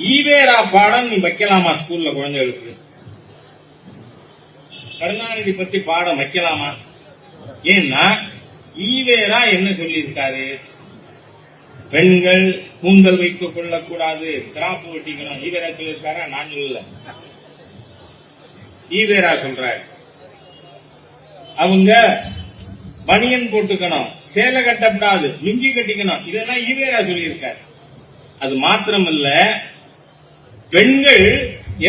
ஈவேரா பாடம் நீ வைக்கலாமா ஸ்கூல்ல குழந்தைகளுக்கு? கருணாநிதி பத்தி பாடம் வைக்கலாமா? ஏன்னா ஈவேரா என்ன சொல்லியிருக்காரு? பெண்கள் கூந்தல் வைத்துக் கொள்ளக்கூடாது. கிராப்பு வெட்டிக்கணும். ஈவேரா சொல்லியிருக்காரா? நான் சொல்லல. ஈவேரா சொல்றாரு. அவங்க பனியன் போட்டுக்கணும். சேலை கட்டப்படாது. லுங்கி கட்டிக்கணும். இதெல்லாம் ஈவேரா சொல்லியிருக்காரு. அது மாத்திரமல்ல பெண்கள்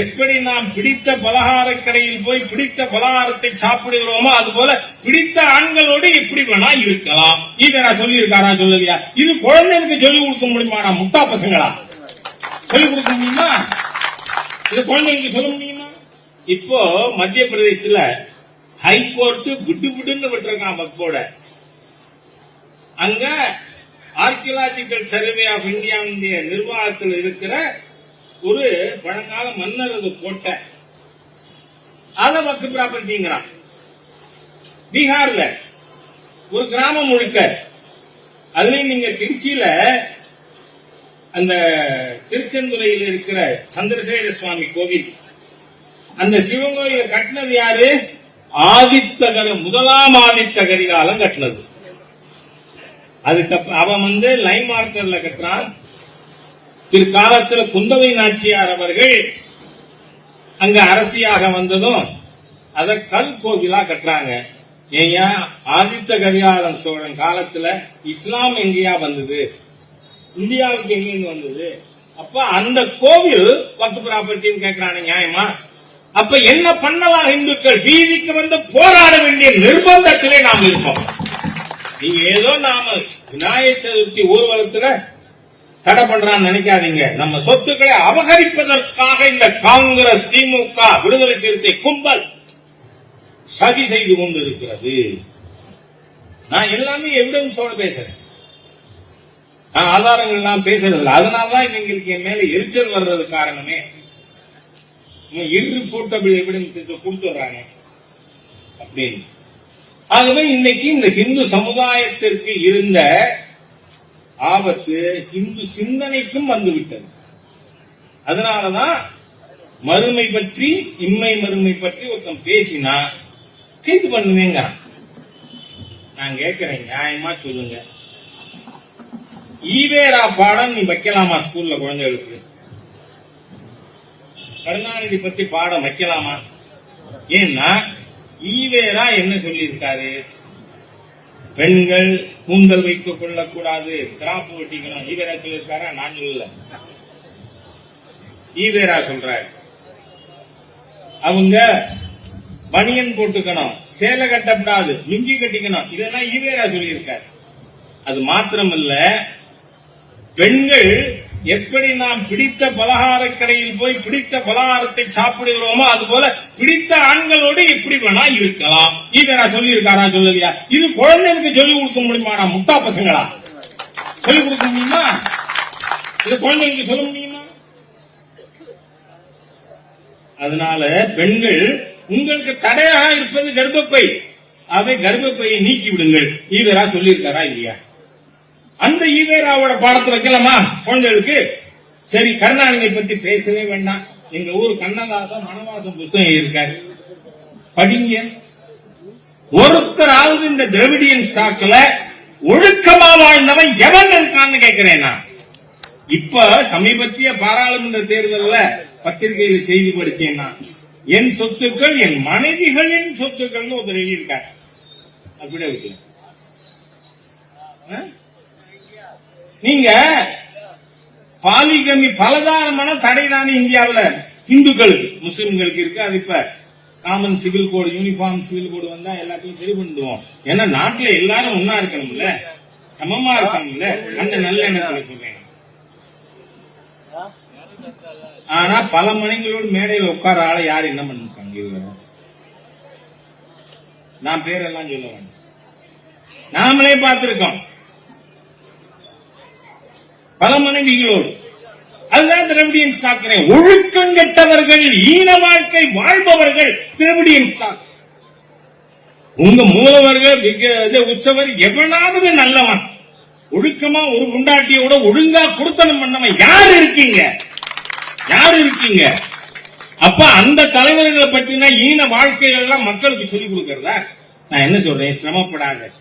எப்படி நாம் பிடித்த பலகார கடையில் போய் பிடித்த பலகாரத்தை சாப்பிடுகிறோமோ அது போல பிடித்த ஆண்களோடு எப்படி வேணா இருக்கலாம். ஈவேரா சொல்லியிருக்காரா சொல்லலையா? இது குழந்தைகளுக்கு சொல்லிக் கொடுக்க முடியுமாடா முட்டா பசங்களா? சொல்லிக் கொடுக்க முடியுமா? இது குழந்தைகளுக்கு சொல்ல முடியுமா? இப்போ மத்திய பிரதேசல ஹைகோர்ட் விட்டு விடுன்னு விட்டுருக்கான் மக்கோட அங்க ஆர்கியலாஜிக்கல் சர்வே ஆஃப் இந்தியாவுடைய நிர்வாகத்தில் இருக்கிற ஒரு பழங்கால மன்னரது கோட்டை அத வக்கு ப்ராப்பர்ட்டிங்கிறான். பீகார்ல ஒரு கிராமம் முழுக்க. அதுலயும் நீங்க திருச்சியில அந்த திருச்செந்துறையில் இருக்கிற சந்திரசேகர சுவாமி கோவில். அந்த சிவகோயில கட்டினது யாரு? ஆதித்தகர முதலாம் ஆதித்த கரிகாலம் கட்டினது. அதுக்கப்புறம் அவன் வந்து லைன் மார்க்கர்ல கட்டுறான். பிற்காலத்தில் குந்தவை நாச்சியார் அவர்கள் அங்க அரசியாக வந்ததும் அத கல் கோவிலா கட்டுறாங்க. ஏயா ஆதித்த கரிகாலன் சோழன் காலத்துல இஸ்லாம் எங்கேயா வந்தது? இந்தியாவுக்கு எங்கிருந்து வந்தது? அப்ப அந்த கோவில் வக்கு ப்ராப்பர்ட்டின்னு கேட்கிறாங்க நியாயமா? அப்ப என்ன பண்ணலாம் இந்துக்கள்? வீதிக்கு வந்து போராட வேண்டிய நிர்பந்தத்திலே நாம் இருக்கோம். நீங்க ஏதோ நாம விநாயகர் சதுர்த்தி ஊர்வலத்துல தடை பண்றான்னு நினைக்காதீங்க. நம்ம சொத்துக்களை அபகரிப்பதற்காக இந்த காங்கிரஸ் திமுக விடுதலை சிறுத்தை கும்பல் சதி செய்து கொண்டிருக்கிறது. நான் எல்லாமே எவிடன்ஸோட பேசுறேன். நான் ஆதாரங்கள் எல்லாம் பேசுறது இல்லை அதனாலதான் இவங்களுக்கு என் மேல எரிச்சல் வர்றது காரணமே. இர்ரிஃபோர்டபிள் எவிடன்ஸ் கொடுத்துடுறாங்க அப்படின்னு. ஆகவே இன்னைக்கு இந்த ஹிந்து சமுதாயத்திற்கு இருந்த ஆபத்து இந்து சிந்தனைக்கும் வந்துவிட்டது. அதனாலதான் மறுமை பற்றி இம்மை மறுமை பற்றி ஒருத்தன் பேசினா கைது பண்ணுவேங்க நான் கேட்கிறேன் நியாயமா சொல்லுங்க. ஈவேரா பாடம் நீ வைக்கலாமா ஸ்கூல்ல குழந்தைகளுக்கு? கருணாநிதி பத்தி பாடம் வைக்கலாமா? ஏன்னா ஈவேரா என்ன சொல்லியிருக்காரு? பெண்கள் கூந்தல் வைத்துக் கொள்ளக்கூடாது. கிராப்பு வெட்டிக்கணும் ஈவேரா சொல்லியிருக்காரா? நான் சொல்லல. ஈவேரா சொல்றாரு. அவங்க பனியன் போட்டுக்கணும். சேலை கட்டப்படாது. லுங்கி கட்டிக்கணும். இதெல்லாம் ஈவேரா சொல்லியிருக்காரு. அது மாத்திரம் இல்ல பெண்கள் எப்படி நாம் பிடித்த பலகார கடையில் போய் பிடித்த பலகாரத்தை சாப்பிடுகிறோமோ அது போல பிடித்த ஆண்களோடு எப்படி வேணா இருக்கலாம். ஈவேரா சொல்லி இருக்காரா சொல்லலையா? இது குழந்தைகளுக்கு சொல்லிக் கொடுக்க முடியுமாடா முட்டா பசங்களா? சொல்லிக் கொடுக்க முடியுமா? இது குழந்தைகளுக்கு சொல்ல முடியுமா? அதனால பெண்கள் உங்களுக்கு தடையாக இருப்பது கர்ப்பப்பை. அதை கர்ப்பப்பையை நீக்கி விடுங்கள் ஈவேரா சொல்லியிருக்காரா இல்லையா? அந்த ஈவேராவோட பாடத்தை வைக்கலாமா? குழந்தைகளுக்கு சரி கருணாநிதியை பத்தி பேசவே வேண்டாம். எங்க ஊர் கண்ணதாசன் மனவாசம் புஸ்தகம் இருக்காரு படிங்க. ஒருத்தராவது இந்த திரவிடியன் ஸ்டாக்ல ஒழுக்கமா வாழ்ந்தவன் எவன் இருக்கான்னு கேட்கிறேன் நான். இப்ப சமீபத்திய பாராளுமன்ற தேர்தல்ல பத்திரிகையில செய்தி படிச்சேன் நான். என் சொத்துக்கள் என் மனைவிகளின் சொத்துக்கள்னு ஒருத்தர் எழுதியிருக்காரு. அப்படியே வச்சு நீங்க பாலிகமி பலதாரமான தடை தானே இந்தியாவுல இந்துக்களுக்கு முஸ்லிம்களுக்கு இருக்கு. அது இப்ப common civil code uniform civil code வந்தா எல்லாத்தையும் சரி பண்ணிடுவோம். ஏன்னா நாட்டுல எல்லாரும் ஒன்னா இருக்கணும்ல. சமமா இருக்கணும்ல. அந்த நல்ல எண்ணத்துல சொல்றேன். ஆனா பல மனைகளோடு மேடையில் உட்கார ஆள யார் என்ன பண்ணிருக்காங்க இதுவரை? நான் பேரெல்லாம் சொல்ல வேண்டாம். நாமளே பார்த்திருக்கோம். பல மனைவிகளோடு. அதுதான் திரவிடியன் ஸ்டாக் ஒழுக்கம் கெட்டவர்கள் ஈன வாழ்க்கை வாழ்பவர்கள் திரவிடியன் ஸ்டாக் உங்க மூலவர்கள் விக்க- உற்சவர் எவனாவது நல்லவன். ஒழுக்கமா ஒரு குண்டாட்டியோட ஒழுங்கா குடுத்தனம் பண்ணவன் யார் இருக்கீங்க? யார் இருக்கீங்க? அப்ப அந்த தலைவர்களை பற்றின ஈன வாழ்க்கைகள் எல்லாம் மக்களுக்கு சொல்லிக் கொடுக்கறதா? நான் என்ன சொல்றேன்? சிரமப்படாத.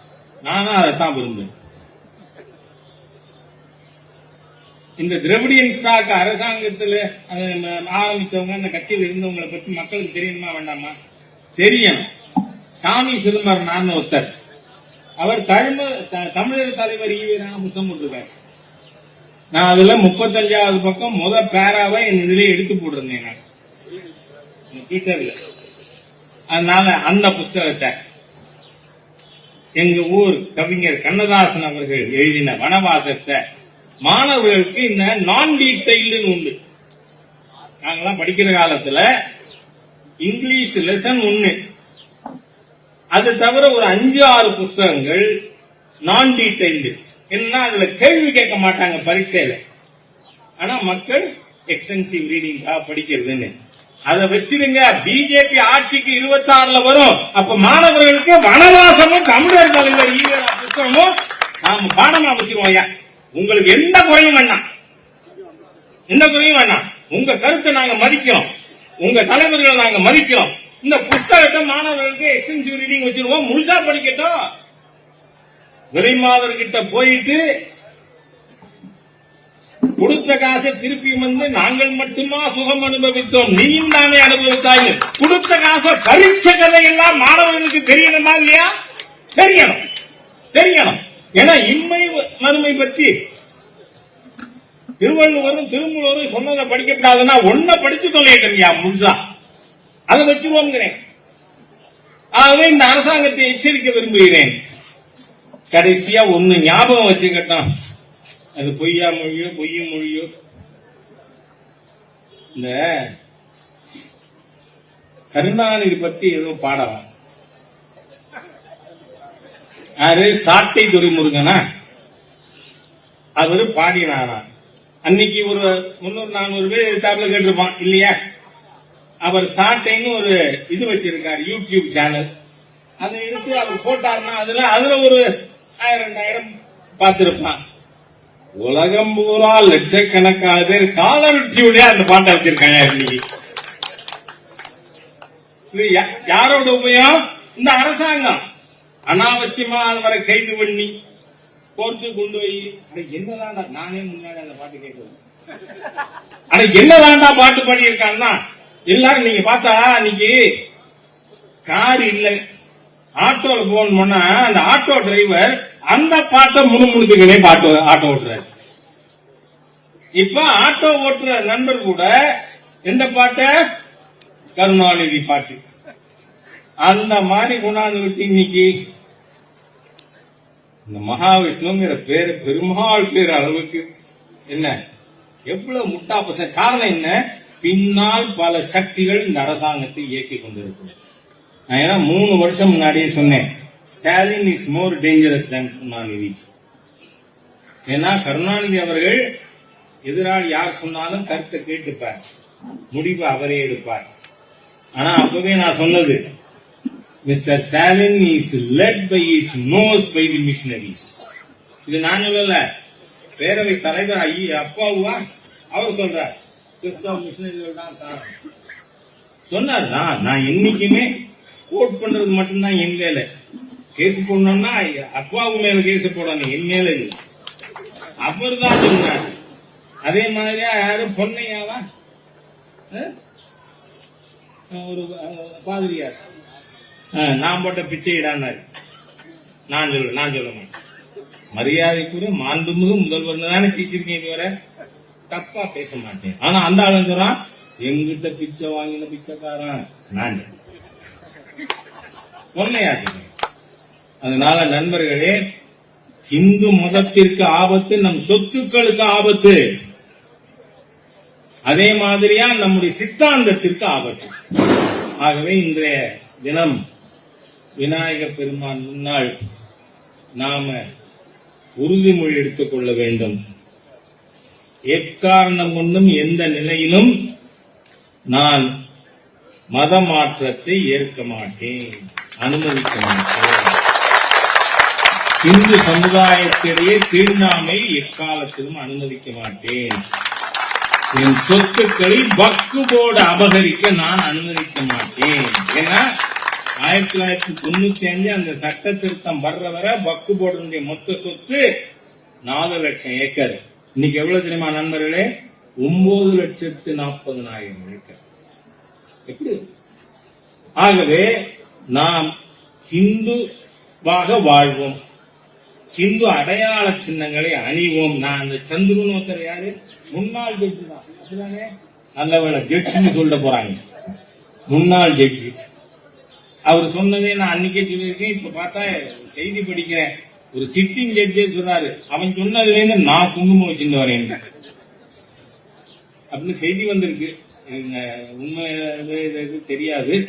நானும் அதைத்தான் விரும்புறேன். இந்த திரவிடியன் ஸ்டாக் அரசாங்கத்தில் ஆரம்பிச்சவங்க அந்த கட்சியில் இருந்தவங்களை பத்தி மக்களுக்கு தெரியணுமா வேண்டாமா? தெரியும். சாமி சிதம்பரம் நான் ஒருத்தர். அவர் த- தமிழர் தலைவர் ஈவீரான புத்தகம் போட்டிருக்காரு நான் அதுல முப்பத்தஞ்சாவது பக்கம் முத பேராவை என் இதுல எடுத்து போட்டிருந்தேன் நான். ட்விட்டர்ல அதனால அந்த புஸ்தகத்தை எங்க ஊர் கவிஞர் கண்ணதாசன் அவர்கள் எழுதின வனவாசத்தை மாணவர்களுக்கு இந்த நான் டீடைல்டு உண்டு. நாங்கெல்லாம் படிக்கிற காலத்துல இங்கிலீஷ் லெசன் ஒண்ணு. அது தவிர ஒரு அஞ்சு ஆறு புஸ்தகங்கள் நான் டீடைல்டு என்ன அதுல கேள்வி கேட்க மாட்டாங்க பரீட்சையில. ஆனா மக்கள் எக்ஸ்டென்சிவ் ரீடிங்காக படிக்கிறதுன்னு. அதை வச்சிருங்க. பிஜேபி ஆட்சிக்கு இருபத்தி ஆறுல வரும். அப்ப மாணவர்களுக்கு வனவாசமும் தமிழர் தலைவர் புத்தகமும் நாம பாடமா வச்சிருவோம் ஐயா. உங்களுக்கு எந்த குறையும் வேண்டாம். எந்த குறையும் வேண்டாம். உங்க கருத்தை நாங்க மதிக்கிறோம். உங்க தலைவர்களை நாங்க மதிக்கிறோம். இந்த புத்தகத்தை மாணவர்களுக்கு எக்ஸ்டென்சிவ் ரீடிங் வச்சிருவோம். முழுசா படிக்கட்டும். விலைமாதர் மாதர்கிட்ட போயிட்டு கொடுத்த காசை திருப்பி வந்து நாங்கள் மட்டுமா சுகம் அனுபவித்தோம். நீயும் தானே அனுபவித்தாய். கொடுத்த காசை பரீட்சை கதையெல்லாம் மாணவர்களுக்கு தெரியணுமா இல்லையா? தெரியணும். தெரியணும். ஏன்னா இம்மை மறுமை பற்றி திருவள்ளுவரும் திருமூலரும் சொன்னதை படிக்கப்படாதுன்னா ஒன்ன படிச்சு தொலையிட்டா முழுசா. அதை வச்சிருவோங்கிறேன் ஆகவே இந்த அரசாங்கத்தை எச்சரிக்க விரும்புகிறேன். கடைசியா ஒன்னு ஞாபகம் வச்சுக்கட்டும். அது பொய்யா மொழியோ பொய்ய மொழியோ. இந்த கருணாநிதி பத்தி ஏதோ பாடலாம் யாரு? சாட்டை துரைமுருகனா? அவரு பாடினாரா அன்னைக்கு ஒரு முன்னூறு நானூறு பேர் தமிழ் கேட்டிருப்பான் இல்லையா? அவர் சாட்டைன்னு ஒரு இது வச்சிருக்காரு யூடியூப் சேனல். அதை எடுத்து அவர் போட்டாருன்னா அதுல அதுல ஒரு ஆயிரம் ரெண்டாயிரம் பார்த்திருப்பான். உலகம் பூரா லட்சக்கணக்கான பேர் காலர் அந்த பாட்டை வச்சிருக்காங்க இன்னைக்கு. இது யா- யாரோட உபயம் இந்த அரசாங்கம். அனாவசியமா அவரை கைது பண்ணி கோர்ட்டு கொண்டு போய் என்னதான்டா? நானே முன்னாடி அந்த பாட்டு கேட்குறேன் அட என்னதான்டா பாட்டு பாடி இருக்கான்னா எல்லாரும் நீங்க பார்த்தா அன்னைக்கு கார் இல்ல. ஆட்டோல போகணும்னா அந்த ஆட்டோ டிரைவர் அந்த பாட்டை முணுமுணுத்துக்கனே பாட்டு ஆட்டோ ஓட்டுறாரு. இப்ப ஆட்டோ ஓட்டுற நண்பர் கூட எந்த பாட்ட? கருணாநிதி பாட்டு. அந்த மாதிரி கொண்டாந்து விட்டு இன்னைக்கு இந்த மகாவிஷ்ணுங்கிற பேரு பெருமாள் பேர் அளவுக்கு என்ன? எவ்வளவு முட்டா பசங்க காரணம் என்ன? பின்னால் பல சக்திகள் இந்த அரசாங்கத்தை இயக்கி கொண்டிருக்கிறது. நான் ஏன்னா மூணு வருஷம் முன்னாடியே சொன்னேன். Stalin is more dangerous than Karunanidhi ஏன்னா கருணாநிதி அவர்கள் எதிரால் யார் சொன்னாலும் கருத்தை கேட்டுப்பார். முடிவு அவரே எடுப்பார். ஆனா அப்பவே நான் சொன்னது mister Stalin is led by is knows by the missionaries இது நான் சொல்லல பேரவை தலைவர் ஐயா அப்பாவுவா? அவர் சொல்றார் கிறிஸ்தவ மிஷினரிகள் தான் காரணம். சொன்னார் நான் நான் என்னைக்குமே கோட் பண்றது மட்டும்தான் என் வேலை. கேஸ் போடணும்னா அப்பாவு மேல கேஸ் போடணும் என் மேல இல்லை. அவர் தான் சொன்னார் அதே மாதிரியா யாரும் பொன்னையாவா? ஒரு பாதிரியார். நான் போட்ட பிச்சையிடான்னாரு நான் சொல்ல நான் சொல்ல மாட்டேன். மரியாதைக்குரிய மாண்புமிகு முதல்வர் தானே பேசியிருக்கேன் இதுவரை. தப்பா பேச மாட்டேன். ஆனா அந்த ஆளும் சொல்றான் எங்கிட்ட பிச்சை வாங்கின பிச்சைக்காரன் நான் பொன்னையாட்டு அதனால நண்பர்களே இந்து மதத்திற்கு ஆபத்து நம் சொத்துக்களுக்கு ஆபத்து. அதே மாதிரியா நம்முடைய சித்தாந்தத்திற்கு ஆபத்து. ஆகவே இன்றைய தினம் விநாயகர் பெருமான் முன்னால் நாம உறுதிமொழி எடுத்துக் கொள்ள வேண்டும். எக்காரணம் கொண்டும் எந்த நிலையிலும் நான் மத மாற்றத்தை ஏற்க மாட்டேன். அனுமதிக்க மாட்டேன். இந்து சமுதாயத்திடையே தீண்டாமை எக்காலத்திலும் அனுமதிக்க மாட்டேன். என் சொத்துக்களை வக்கு அபகரிக்க நான் அனுமதிக்க மாட்டேன். ஏன்னா ஆயிரத்தி தொள்ளாயிரத்தி தொண்ணூத்தி அஞ்சு அந்த சட்ட திருத்தம் வர்ற வர வக்கு போர்டுடைய மொத்த சொத்து நாலு லட்சம் ஏக்கர். இன்னைக்கு எவ்வளவு தெரியுமா நண்பர்களே? ஒன்பது லட்சத்து நாற்பதனாயிரம் ஏக்கர். எப்படி? ஆகவே நாம் ஹிந்துவாக வாழ்வோம். ஹிந்து அடையாள சின்னங்களை அணிவோம். நான் அந்த சந்துருன்னு ஒருத்தர் யாரு? முன்னாள் ஜட்ஜி தான். அப்படிதானே? நல்லவேளை ஜட்ஜின்னு சொல்ல போறாங்க. முன்னாள் ஜட்ஜி. அவர் சொன்னதே நான் அன்னைக்கே சொல்லியிருக்கேன் இப்ப பார்த்தா செய்தி படிக்கிறேன். ஒரு சிட்டிங் ஜட்ஜே சொன்னாரு. அவன் சொன்னதுல இருந்து நான் குங்குமம் வச்சுட்டு வரேன். அப்படின்னு செய்தி வந்திருக்கு. உண்மை இது தெரியாது.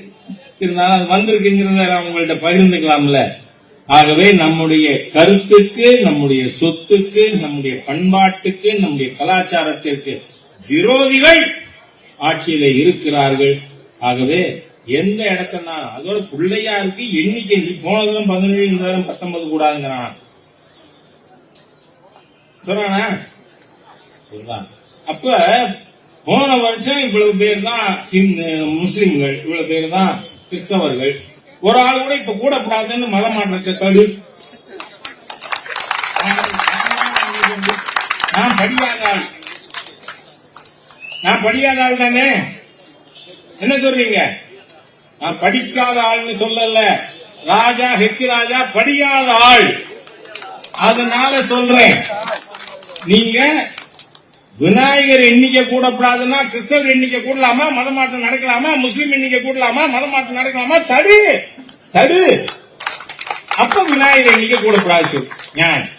இருந்தாலும் அது வந்திருக்குங்கிறத நான் பகிர்ந்துக்கலாம்ல. ஆகவே நம்முடைய கருத்துக்கு நம்முடைய சொத்துக்கு நம்முடைய பண்பாட்டுக்கு நம்முடைய கலாச்சாரத்திற்கு விரோதிகள் ஆட்சியில இருக்கிறார்கள். ஆகவே எந்த இடத்துல அதோட அதோட பிள்ளையாருக்கு எண்ணிக்கை நீ பதினேழு இந்த தரம் பத்தொன்பது கூடாதுங்கிறான் சொல்றானா? சொல்றான். அப்ப போன வருஷம் இவ்வளவு பேர் தான் ஹிந்து முஸ்லிம்கள் இவ்வளவு பேர் தான் கிறிஸ்தவர்கள். ஒரு ஆள் கூட இப்ப கூடக்கூடாதுன்னு மத மாற்றத்தை தடு. நான் படியாத ஆள். நான் படியாத ஆள் தானே? என்ன சொல்றீங்க? நான் படிக்காத ஆள்னு சொல்லல. ராஜா ஹெச் ராஜா படியாத ஆள். அதனால சொல்றேன். நீங்க விநாயகர் எண்ணிக்கை கூடப்படாதுன்னா கிறிஸ்தவர் எண்ணிக்கை கூடலாமா மதமாட்டம் நடக்கலாமா முஸ்லீம் எண்ணிக்கை கூடலாமா மதமாட்டம் நடக்கலாமா தடு தடு. அப்ப விநாயகர் எண்ணிக்கை கூடக்கூடாது ஞான்.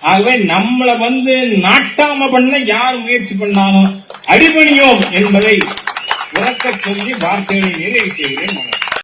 ஆகவே நம்மளை வந்து நாட்டாம பண்ண யார் முயற்சி பண்ணாலும் அடிபணியோம் என்பதை உறக்கச் சொல்லி வார்த்தைகளை நிறைவு செய்கிறேன்